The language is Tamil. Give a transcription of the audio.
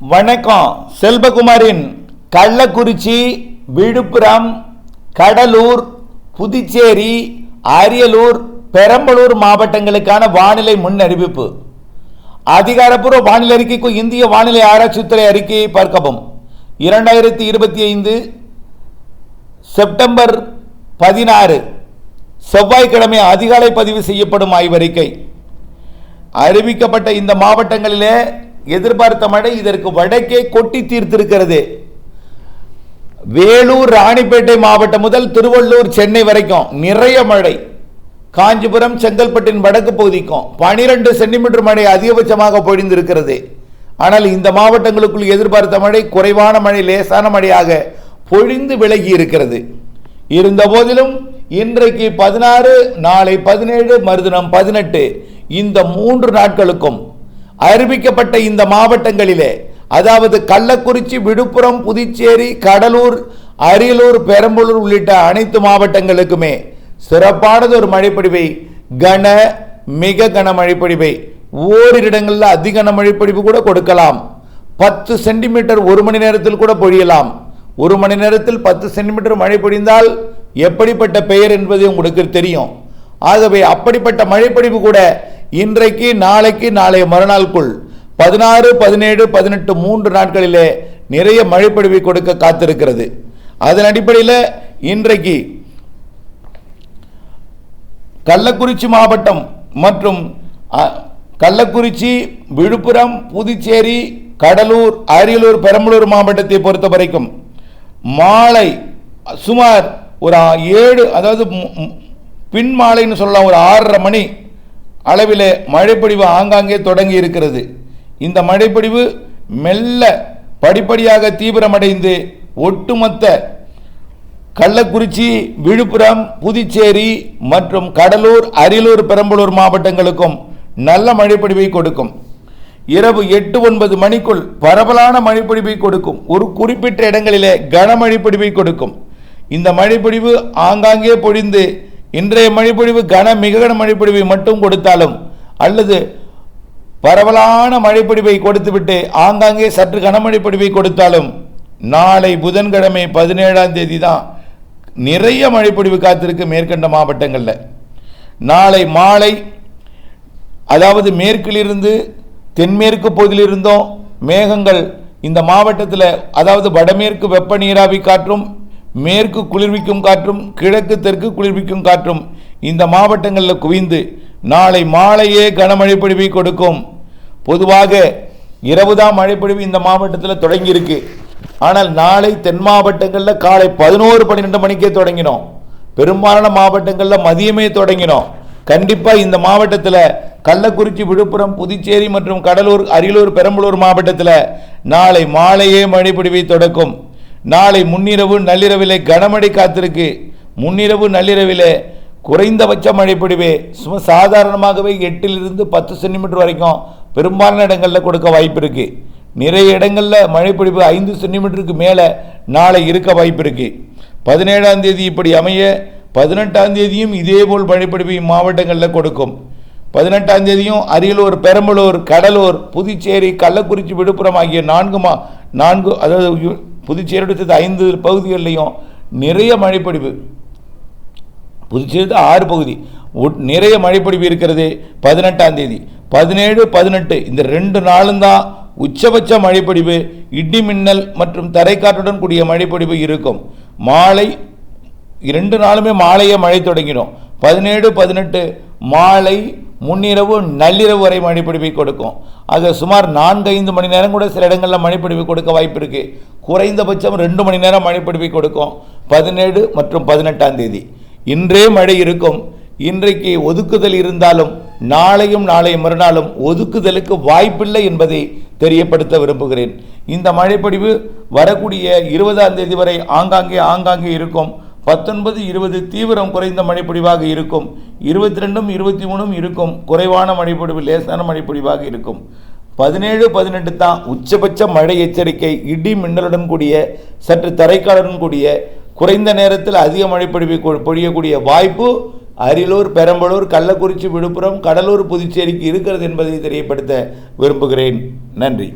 வணக்கம். செல்வகுமாரின் கள்ளக்குறிச்சி விழுப்புரம் கடலூர் புதுச்சேரி அரியலூர் பெரம்பலூர் மாவட்டங்களுக்கான வானிலை முன்னறிவிப்பு. அதிகாரப்பூர்வ வானிலை அறிக்கைக்கு இந்திய வானிலை ஆராய்ச்சித்துறை அறிக்கையை பார்க்கவும். இரண்டாயிரத்தி இருபத்தி ஐந்து செப்டம்பர் பதினாறு செவ்வாய்க்கிழமை அதிகாலை பதிவு செய்யப்படும் ஆய்வறிக்கை. அறிவிக்கப்பட்ட இந்த மாவட்டங்களிலே எதிர்பார்த்த மழை இதற்கு வடக்கே கொட்டி தீர்த்திருக்கிறது. வேலூர் ராணிப்பேட்டை மாவட்டம் முதல் திருவள்ளூர் சென்னை வரைக்கும் நிறைய மழை. காஞ்சிபுரம் செங்கல்பட்டின் வடக்கு பகுதிக்கும் பனிரெண்டு சென்டிமீட்டர் மழை அதிகபட்சமாக பொழிந்திருக்கிறது. ஆனால் இந்த மாவட்டங்களுக்குள் எதிர்பார்த்த மழை குறைவான மழை லேசான மழையாக பொழிந்து விலகி இருக்கிறது. இருந்த போதிலும் இன்றைக்கு பதினாறு நாளை பதினேழு மறுதினம் பதினெட்டு இந்த மூன்று நாட்களுக்கும் அறிவிக்கப்பட்ட இந்த மாவட்டங்களிலே அதாவது கள்ளக்குறிச்சி விழுப்புரம் புதுச்சேரி கடலூர் அரியலூர் பெரம்பலூர் உள்ளிட்ட அனைத்து மாவட்டங்களுக்குமே சிறப்பானது ஒரு மழைப்பொழிவை கன மிக கன மழைப்பொழிவை ஓரிரு இடங்களில் அதிகன மழைப்பொழிவு கூட கொடுக்கலாம். பத்து சென்டிமீட்டர் ஒரு மணி நேரத்தில் கூட பொழியலாம். ஒரு மணி நேரத்தில் பத்து சென்டிமீட்டர் மழை பொழிந்தால் எப்படிப்பட்ட பெயர் என்பது உங்களுக்கு தெரியும். ஆகவே அப்படிப்பட்ட மழைப்பொழிவு கூட இன்றைக்கு நாளைக்கு நாளைய மறுநாளுக்குள் பதினாறு பதினேழு பதினெட்டு மூன்று நாட்களிலே நிறைய மழைப்பொழிவை கொடுக்க காத்திருக்கிறது. அதன் அடிப்படையில் இன்றைக்கு கள்ளக்குறிச்சி மாவட்டம் மற்றும் கள்ளக்குறிச்சி விழுப்புரம் புதுச்சேரி கடலூர் அரியலூர் பெரம்பலூர் மாவட்டத்தை பொறுத்த வரைக்கும் மாலை சுமார் ஒரு ஏழு அதாவது பின் மாலைன்னு சொல்லலாம் ஒரு ஆறரை மணி அளவிலே மழைப்பொழிவு ஆங்காங்கே தொடங்கி இருக்கிறது இந்த மழைப்பொழிவு மெல்ல படிப்படியாக தீவிரமடைந்து ஒட்டுமொத்த கள்ளக்குறிச்சி விழுப்புரம் புதுச்சேரி மற்றும் கடலூர் அரியலூர் பெரம்பலூர் மாவட்டங்களுக்கும் நல்ல மழைப்பொழிவை கொடுக்கும். இரவு எட்டு ஒன்பது மணிக்குள் பரவலான மழைப்பொழிவை கொடுக்கும். ஒரு குறிப்பிட்ட இடங்களிலே கனமழைப்பொழிவை கொடுக்கும். இந்த மழைப்பொழிவு ஆங்காங்கே பொழிந்து இன்றைய மழைப்பொழிவு கன மிக கன மழைப்பொழிவை மட்டும் கொடுத்தாலும் அல்லது பரவலான மழைப்பொழிவை கொடுத்துவிட்டு ஆங்காங்கே சற்று கனமழை பொழிவை கொடுத்தாலும் நாளை புதன்கிழமை பதினேழாம் தேதி தான் நிறைய மழைப்பொழிவு காத்திருக்கு மேற்கண்ட மாவட்டங்களில். நாளை மாலை அதாவது மேற்கிலிருந்து தென்மேற்கு பகுதியிலிருந்தும் மேகங்கள் இந்த மாவட்டத்தில் அதாவது வடமேற்கு வெப்ப நீராவி காற்றும் மேற்கு குளிர்விக்கும் காற்றும் கிழக்கு தெற்கு குளிர்விக்கும் காற்றும். இந்த மாவட்டங்களில் குவிந்து நாளை மாலையே கனமழை பொழிவை கொடுக்கும். பொதுவாக இரவுதான் மழைப்பொழிவு இந்த மாவட்டத்தில் தொடங்கியிருக்கு. ஆனால் நாளை தென் மாவட்டங்களில் காலை பதினோரு பன்னிரெண்டு மணிக்கே தொடங்கினோம். பெரும்பாலான மாவட்டங்களில் மதியமே தொடங்கினோம். கண்டிப்பாக இந்த மாவட்டத்தில் கள்ளக்குறிச்சி விழுப்புரம் புதுச்சேரி மற்றும் கடலூர் அரியலூர் பெரம்பலூர் மாவட்டத்தில் நாளை மாலையே மழைப்பிடிவை தொடக்கும். நாளை முன்னிரவு நள்ளிரவிலே கனமழை காத்திருக்கு. முன்னிரவு நள்ளிரவிலே குறைந்தபட்ச மழைப்பொழிவே சும்மா சாதாரணமாகவே எட்டிலிருந்து பத்து சென்டிமீட்டர் வரைக்கும் பெரும்பாலான இடங்களில் கொடுக்க வாய்ப்பு இருக்கு நிறைய இடங்களில் மழைப்பொழிவு ஐந்து சென்டிமீட்டருக்கு மேலே நாளை இருக்க வாய்ப்பு இருக்கு பதினேழாம் தேதி இப்படி அமைய பதினெட்டாம் தேதியும் இதேபோல் மழைப்பொழிவு மாவட்டங்களில் கொடுக்கும். பதினெட்டாம் தேதியும் அரியலூர் பெரம்பலூர் கடலூர் புதுச்சேரி கள்ளக்குறிச்சி விழுப்புரம் ஆகிய நான்கு மா நான்கு அதாவது புதுச்சேரி எடுத்தது ஐந்து பகுதிகளிலையும் நிறைய மழைப்பொழிவு. புதுச்சேரி தான் ஆறு பகுதி. உட்- நிறைய மழைப்பொழிவு இருக்கிறது பதினெட்டாம் தேதி. பதினேழு பதினெட்டு இந்த ரெண்டு நாளும் தான் உச்சபட்ச மழைப்பொழிவு. இடி மின்னல் மற்றும் தரைக்காற்றுடன் கூடிய மழைப்பொழிவு இருக்கும். மாலை இரண்டு நாளுமே மாலையே மழை தொடங்கிடும். பதினேழு பதினெட்டு மாலை முன்னிரவு நள்ளிரவு வரை மழைப்பொழிவை கொடுக்கும். அது சுமார் நான்கு ஐந்து மணி நேரம் கூட சில இடங்களில் மழைப்பொழிவு கொடுக்க வாய்ப்பு இருக்கு. குறைந்தபட்சம் ரெண்டு மணி நேரம் மழைப்பொழிவை கொடுக்கும். பதினேழு மற்றும் பதினெட்டாம் தேதி. இன்றே மழை இருக்கும். இன்றைக்கு ஒதுக்குதல் இருந்தாலும் நாளையும் நாளை மறுநாளும் ஒதுக்குதலுக்கு வாய்ப்பில்லை என்பதை தெரியப்படுத்த விரும்புகிறேன். இந்த மழைப்பொழிவு வரக்கூடிய இருபதாம் தேதி வரை ஆங்காங்கே ஆங்காங்கே இருக்கும். பத்தொன்பது இருபது தீவிரம் குறைந்த மழைப்பொழிவாக இருக்கும். இருபத்தி ரெண்டும் இருபத்தி மூணும் இருக்கும். குறைவான மழைப்பொழிவு லேசான மழைப்பொழிவாக இருக்கும். பதினேழு பதினெட்டு தான் உச்சபட்ச மழை எச்சரிக்கை. இடி மின்னலுடன் கூடிய சற்று தரைக்காலுடன் கூடிய குறைந்த நேரத்தில் அதிக மழைப்பொழிவை கொ- பொழியக்கூடிய வாய்ப்பு அரியலூர் பெரம்பலூர் கள்ளக்குறிச்சி விழுப்புரம் கடலூர் புதுச்சேரிக்கு இருக்கிறது என்பதை தெரியப்படுத்த விரும்புகிறேன். நன்றி.